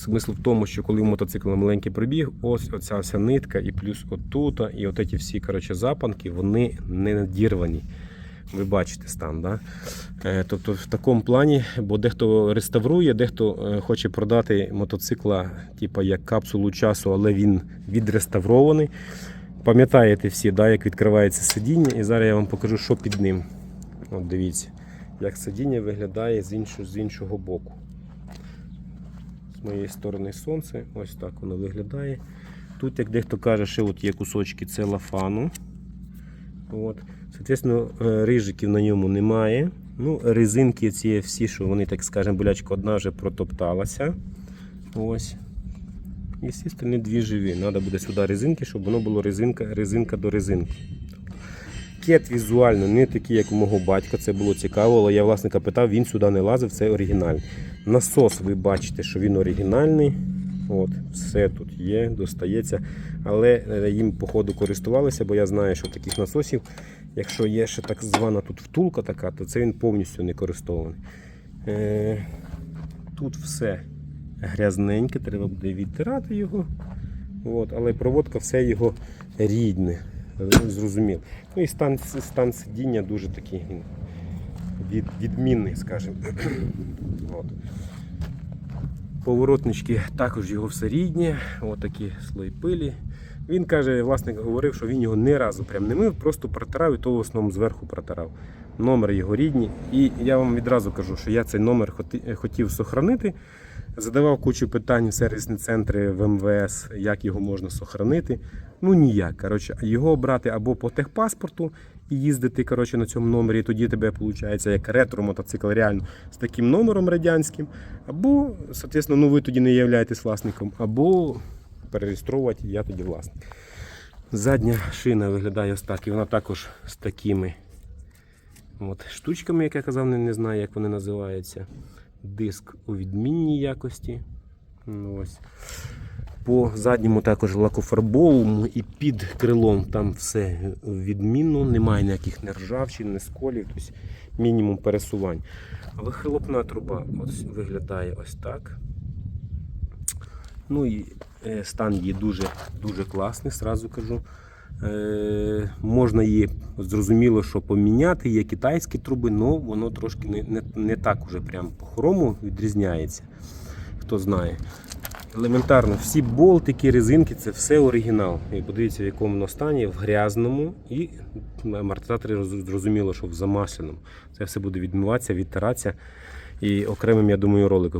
Смисл в тому, що коли у мотоцикла маленький пробіг, ось оця вся нитка, і плюс отут, і от ці всі коротше, запанки, вони не надірвані. Ви бачите стан, да? Е, Тобто в такому плані, бо дехто реставрує, дехто е, хоче продати мотоцикла, типу як капсулу часу, але він відреставрований. Пам'ятаєте всі, да, як відкривається сидіння, і зараз я вам покажу, що під ним. От дивіться, як сидіння виглядає з іншого, з іншого боку. З моєї сторони сонце, ось так воно виглядає. Тут, як дехто каже, ще от є кусочки целофану. От. Соответственно, е, рижиків на ньому немає. Ну, резинки ці всі, що вони, так скажемо, болячка одна вже протопталася. Ось. І всі остальні дві живі. Треба буде сюди резинки, щоб воно було резинка, резинка до резинки. Кет візуально не такий, як у мого батька, це було цікаво, але я власника питав, він сюди не лазив, це оригінальний. Насос, ви бачите, що він оригінальний. От, все тут є, достається. Але е, їм, походу, користувалися, бо я знаю, що таких насосів, якщо є ще так звана тут втулка така, то це він повністю не користований. Е, тут все грязненьке, треба буде відтирати його. От, але проводка все його рідне. Зрозумів. Ну і стан, стан сидіння дуже такий від, відмінний, скажімо. От. Поворотнички також його все рідні, отакі слої пилі. Він каже, власник говорив, що він його не разу прям не мив, просто протирав і то в основному зверху протирав. Номер його рідні. І я вам відразу кажу, що я цей номер хотів сохранити. Задавав кучу питань в сервісні центри в МВС, як його можна сохранити. Ну ніяк. Коротше, його брати або по техпаспорту і їздити коротше, на цьому номері, тоді тебе виходить як ретро-мотоцикл реально з таким номером радянським, або, соответственно, ну ви тоді не являєтесь власником, або перереєструвати я тоді власник. Задня шина виглядає ось так, і вона також з такими от, штучками, як я казав, не знаю, як вони називаються. Диск у відмінній якості. Ну, ось. По задньому також лакофарбовому і під крилом там все відмінно, немає ніяких нержавчин, не сколів, тобто мінімум пересувань. Вихлопна труба ось виглядає ось так. Ну і е, стан її дуже, дуже класний, сразу кажу. Е, можна її зрозуміло, що поміняти. Є китайські труби, але воно трошки не, не, не так уже прям по хрому відрізняється. Хто знає. Елементарно, всі болтики, резинки це все оригінал. І подивіться, в якому воно стані, в грязному і амортизатори зрозуміло, що в замасленому. Це все буде відмиватися, відтиратися. І окремим, я думаю, роликом.